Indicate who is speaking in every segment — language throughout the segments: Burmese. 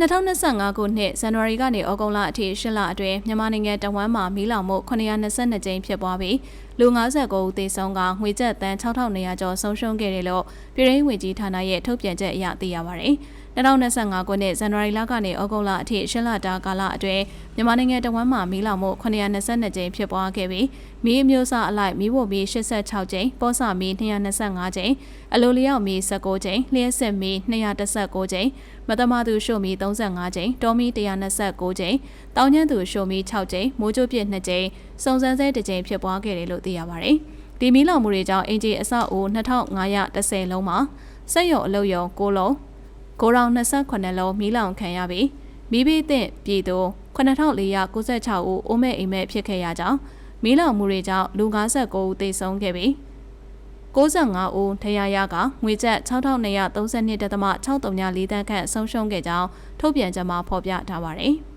Speaker 1: 2025ခုနှစ်ဇန်နဝါရီကနေဩဂုတ်လအထိ၈လအတွင်းမြန်မာနိုင်ငံတဝမ်းမှာမီးလောင်မှု922ကြိမ်ဖြစ်ပွားပြီးလူ59ဦးသေဆုံးကငွေကျပ်တန်း6200ကျော်ဆုံးရှုံးခဲ့တယ်လို့ပြည်ထောင်ဝင်ကြီးဌာနရဲ့ထုတ်ပြန်ချက်အရသိရပါတယ်။2025ခုနှစ်ဇန်နဝါရီလကနေဩဂုတ်လအထိ၈လတာကာလအတွင်းမြန်မာနိုင်ငံတဝမ်းမှာမီးလောင်မှု922ကြိမ်ဖြစ်ပွားခဲ့ပြီးမီးအမျိုးအစားအလိုက်မီးဖို့မီး86ကြိမ်ပောဆမီး225ကြိမ်အလိုလျောက်မီး19ကြိမ်လျှက်စစ်မီး216ကြိမ်မတမသူရှို့မီး35ကြိမ်တောမီး129ကြိမ်တောင်ညံ့သူရှို့မီး6ကြိမ်မိုးကြိုးပြစ်2ကြိမ်စုံစမ်းဆဲ1ကြိမ်ဖြစ်ပွားခဲ့တယ်လို့သိရပါတယ်ဒီမီးလောင်မှုတွေကြောင့်အင်ဂျီအဆောက်အဦ2510လုံးမှာစက်ရုံအလုပ်ရုံ6လုံး ကိုရောင်28လုံးမီးလောင်ခံရပြီးမိဘသင့်ပြည်သူ9496ဦးအိုးမဲ့အိမ်မဲ့ဖြစ်ခဲ့ရကြောင်းမီးလောင်မှုတွေကြောင့်လူ59ဦးသေဆုံးခဲ့ပြီး65ဦးထရရကငွေကျပ်6232.63တန်းခန့်ဆုံးရှုံးခဲ့ကြောင်းထုတ်ပြန်ကြမှာဖော်ပြထားပါတယ်။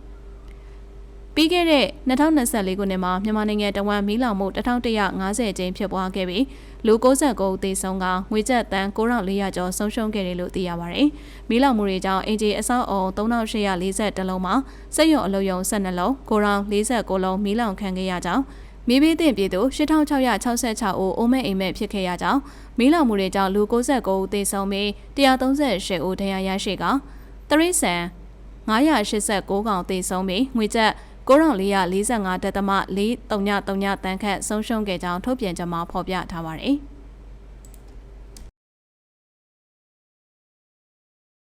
Speaker 1: ပြီးခဲ့တဲ့2024ခုနှစ်မှာမြန်မာနိုင်ငံတဝမ်းမီးလောင်မှု1150ကျင်းဖြစ်ပွားခဲ့ပြီးလူ69ဦးသေဆုံးကငွေကျပ်တန်း9400ကျော်ဆုံးရှုံးခဲ့တယ်လို့သိရပါတယ်။မီးလောင်မှုတွေကြောင့်အင်ဂျီအဆောက်အုံ3840လုံးမှာစက်ရုံအလုပ်ရုံ12လုံး၊ကိုရောင်49လုံးမီးလောင်ခံခဲ့ရကြောင်းမိဘတင်ပြည်သူ8666ဦးအိုးမဲ့အိမ်မဲ့ဖြစ်ခဲ့ရကြောင်းမီးလောင်မှုတွေကြောင့်လူ69ဦးသေဆုံးပြီး138ဦးဒဏ်ရာရရှိကတရိษံ989ကောင်သေဆုံးပြီးငွေကျပ် 9445တက်သမ433တန်းခန့်ဆုံးရှုံးခဲ့ကြောင်းထုတ်ပြန်ကြမှာဖော်ပြထားပါတယ်။